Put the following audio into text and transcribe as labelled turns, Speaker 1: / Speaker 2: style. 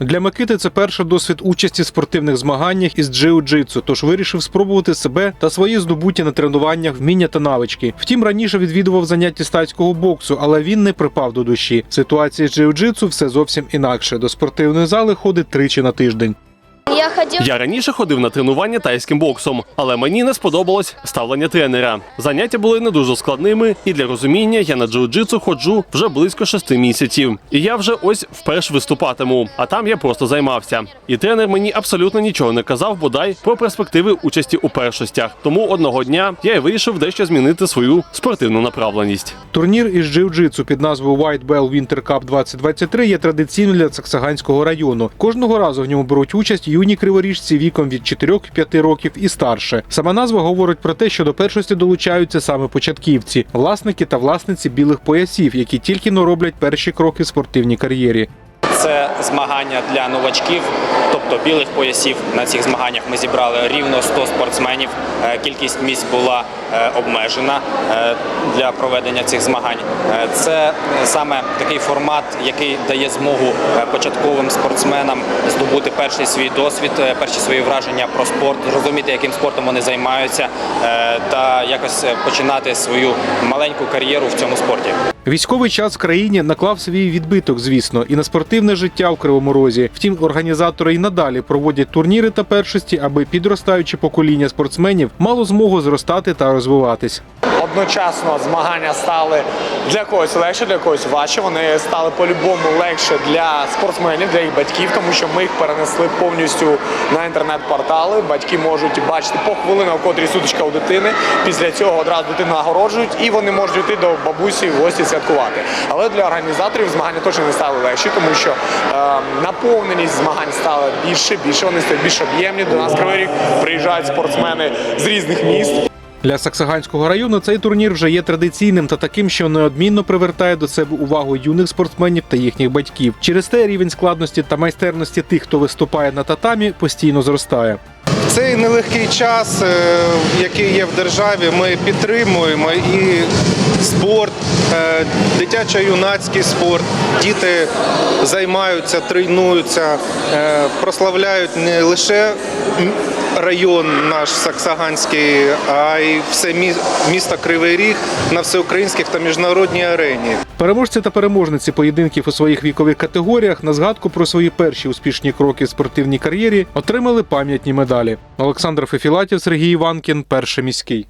Speaker 1: Для Микити це перший досвід участі в спортивних змаганнях із джиу-джитсу, тож вирішив спробувати себе та свої здобуті на тренуваннях, вміння та навички. Втім, раніше відвідував заняття статського боксу, але він не припав до душі. В ситуації з джиу-джитсу все зовсім інакше. До спортивної зали ходить тричі на тиждень.
Speaker 2: Я ходил
Speaker 3: Я раніше ходив на тренування тайським боксом, але мені не сподобалось ставлення тренера. Заняття були не дуже складними, і для розуміння я на джиу-джитсу ходжу вже близько шести місяців. І я вже ось вперше виступатиму, а там я просто займався. І тренер мені абсолютно нічого не казав, бодай про перспективи участі у першостях. Тому одного дня я й вирішив дещо змінити свою спортивну направленість.
Speaker 1: Турнір із джиу-джитсу під назвою White Bell Winter Cup 2023 є традиційним для Саксаганського району. Кожного разу в ньому беруть участь юні криворіжці віком від 4-5 років і старше. Сама назва говорить про те, що до першості долучаються саме початківці, власники та власниці білих поясів, які тільки но роблять перші кроки в спортивній кар'єрі.
Speaker 4: Це змагання для новачків, тобто білих поясів. На цих змаганнях ми зібрали рівно 100 спортсменів. Е, Кількість місць була е, обмежена е, для проведення цих змагань. Це саме такий формат, який дає змогу початковим спортсменам здобути перший свій досвід, перші свої враження про спорт, зрозуміти, яким спортом вони займаються, та якось починати свою маленьку кар'єру в цьому спорті.
Speaker 1: Військовий час в країні наклав свій відбиток, звісно, і на спортивне життя в Кривому Розі. Втім, організатори і надалі проводять турніри та першості, аби підростаюче покоління спортсменів мало змогу зростати та розвиватись.
Speaker 5: Одночасно змагання стали для когось легше, для когось важче. Вони стали по-любому легше для спортсменів, для їх батьків, тому що ми їх перенесли повністю на інтернет-портали. Батьки можуть бачити по хвилину, в котрій сутичка у дитини. Після цього одразу дитину нагороджують і вони можуть йти до бабусі в гості святкувати. Але для організаторів змагання точно не стали легші, тому що е, наповненість змагань стала більше, більше вони стають більш об'ємні. До нас Кривий Ріг приїжджають спортсмени з різних міст.
Speaker 1: Для Саксаганського району цей турнір вже є традиційним та таким, що неодмінно привертає до себе увагу юних спортсменів та їхніх батьків. Через те рівень складності та майстерності тих, хто виступає на татамі, постійно зростає.
Speaker 6: Цей нелегкий час, е, який є в державі, ми підтримуємо і спорт, е, дитячо-юнацький спорт. Діти займаються, тренуються, е, прославляють не лише район наш Саксаганський, а й все місто Кривий Ріг на всеукраїнських та міжнародній арені.
Speaker 1: Переможці та переможниці поєдинків у своїх вікових категоріях на згадку про свої перші успішні кроки в спортивній кар'єрі отримали пам'ятні медалі. Олександр Фефілатів, Сергій Іванкін, перший міський.